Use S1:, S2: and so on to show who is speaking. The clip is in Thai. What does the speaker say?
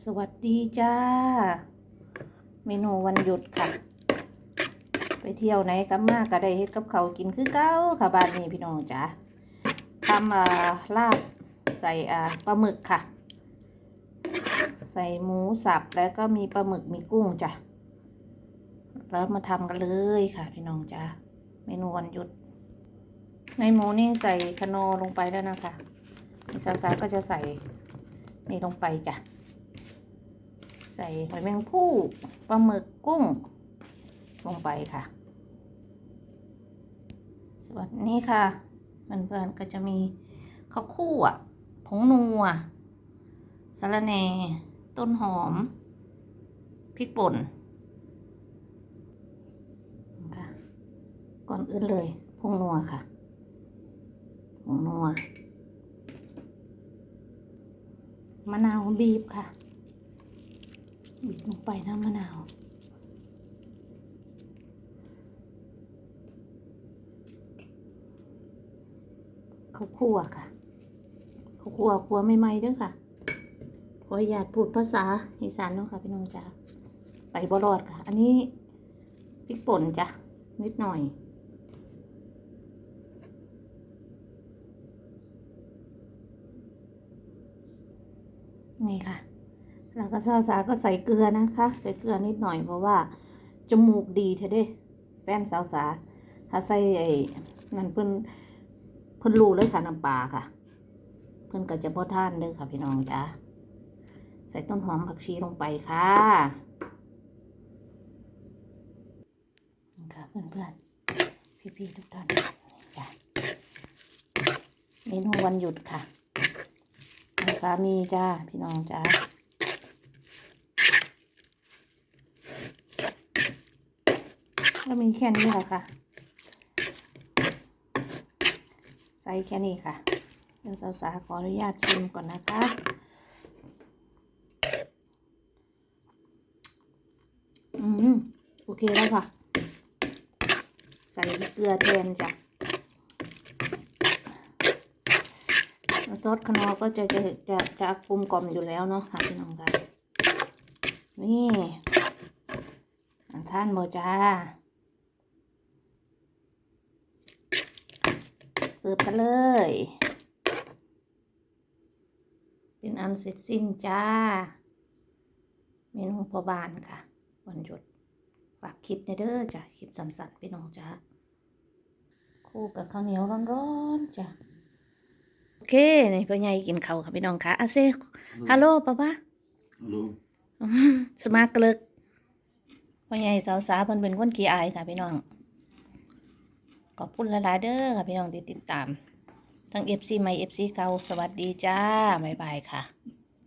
S1: สวัสดีจ้า เมนูวันหยุดค่ะ ไปเที่ยวไหนกับมากก็ได้เฮ็ดกับเขากินคือเก้าค่ะบ้านนี้พี่น้องจ้าทำลาบใส่ปลาหมึกค่ะ ใส่หมูสับแล้วก็มีปลาหมึกมีกุ้งจ้ะแล้วมาทำกันเลยค่ะ พี่น้องจ้าเมนูวันหยุด ในหมูนี่ใส่คโนลงไปแล้วนะคะซาซาก็จะใส่นี่ลงไปจ้ะ ใส่หอยแมงผู้ปลาหมึกกุ้ง ลงไปค่ะ ส่วนนี้ค่ะเพื่อนๆก็จะมีข้าวคั่วผงนัวสะระแหน่ต้นหอม พริกป่นค่ะก่อนอื่นเลยผงนัวค่ะผงนัวมะนาวบีบค่ะ บีบลงไปน้ำมะนาว เขาคั่วค่ะ เขาคั่วคั่วไม่ไหม้ด้วยค่ะขออยากพูดภาษาอีสานเนาะค่ะพี่น้องจ้าไปบรอดค่ะ อันนี้พริกป่นจ้ะนิดหน่อยนี่ค่ะ แล้วก็ซาซาก็ใส่เกลือนะคะ ใส่เกลือนิดหน่อยเพราะว่าจมูกดีเธอเด้แฟนสาวสาถ้าใส่ไอ้นั่นเพิ่นเพิ่นรู้เลยค่ะน้ำปลาค่ะ เพิ่นก็จะบ่อท่านเด้อค่ะพี่น้องจ้าใส่ต้นหอมผักชีลงไปค่ะนี่ค่ะเพื่อนๆพี่ๆทุกท่านจ้ะเมนูวันหยุดค่ะสามีจ้าพี่น้องจ้า ก็มีแค่นี้แหละค่ะ ใส่แค่นี้ค่ะเดี๋ยวสาวๆขออนุญาตชิมก่อนนะคะอืมโอเคแล้วค่ะ ใส่เกลือแทนจ้ะซอสคนอก็จะจะจะจะกลมกล่อมอยู่แล้วเนาะค่ะพี่น้องค่ะนี่อะท่านโมจ้า เสิร์ฟกันเลย เป็นอันเสร็จสิ้นจ้า เมนูพอบานค่ะ วันหยุด ฝากคลิปในเด้อจ้ะ คลิปสั้นๆพี่น้องจ้าคู่กับข้าวเหนียวร้อนๆจ้ะ โอเคนี่พ่อใหญ่กินข้าวค่ะพี่น้องค่ะอาเซฮัลโหลป้าป้า
S2: Hallo.
S1: สมาร์กเลิกพ่อใหญ่สาวสาเพิ่นเป็นคนขี้อายค่ะพี่น้อง ขอบคุณหลายๆเด้อค่ะพี่น้องที่ติดตาม ทั้ง FC ใหม่ FC เก่าสวัสดีจ้าบ๊ายบายค่ะ